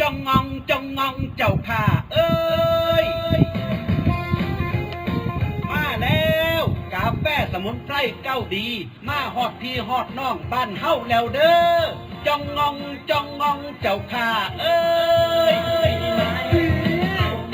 จงงองจงงองเจ้าข้าเอ้ย มาแล้วกาแฟสมุนไพรเก้าดี มาฮอดพี่ฮอดน้องบ้านเฮาแล้วเด้อจงงองจงงองเจ้าข้าเอ้ย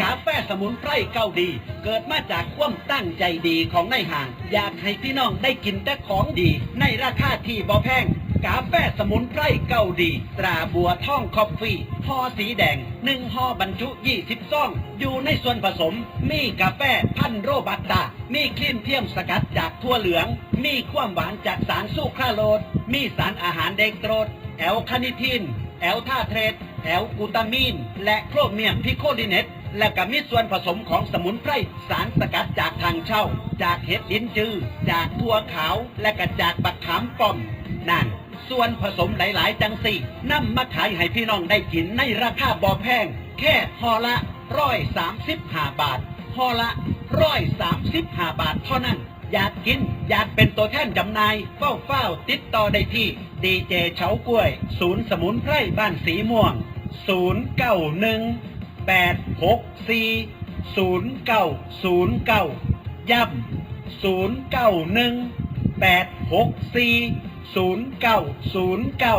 กาแฟสมุนไพรเก้าดี เกิดมาจากความตั้งใจดีของนายห่าง อยากให้พี่น้องได้กินแต่ของดี ในราคาที่บ่แพง กาแฟสมุนไพรเกาดี ตราบัวท่องคอฟฟี่ห่อสีแดงหนึ่งห่อบรรจุ20ซองอยู่ในส่วนผสม มีกาแฟพันโรบัสตามีครีมเทียมสกัดจากทั่วเหลือง มีความหวานจากสารซูคราโลสมีสารอาหารเดกโตรสแอลคาเนิทิน แอลท่าเทรตแอลกูตามีน และโครเมียมพิโคดิเนตและก็มีส่วนผสมของสมุนไพรสารสกัดจากทางเช่า จากเห็ดลิ้นจือ จากทั่วขาว และก็จากบักขามป้อม นั่น ส่วนผสมหลาย ๆ จังสี่นำมาขายให้พี่น้องได้กินในราคาบ่แพง แค่ห่อละร้อยสามสิบห้าบาทห่อละร้อยสามสิบห้าบาทเท่านั้น อยากกิน อยากเป็นตัวแทนจำหน่ายเฝ้าเฝ้าติดต่อได้ที่ดีเจเฉากล้วย ศูนย์สมุนไพรบ้านสีม่วงศูนย์เก้าหนึ่งแปดหกสี่ศูนย์เก้าศูนย์เก้าย้ำศูนย์เก้า 0909แปดหกสี่ศูนย์เก้าศูนย์เก้า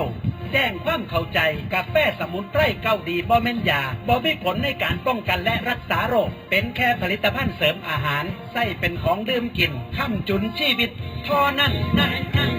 แจ้งความเข้าใจกาแฟสมุนไพรเก้าดีบ่แม่นยาบ่มีผลในการป้องกันและรักษาโรค เป็นแค่ผลิตภัณฑ์เสริมอาหาร ใส่เป็นของดื่มกินค้ำจุนชีวิตท่อนั้นนั่นนั่น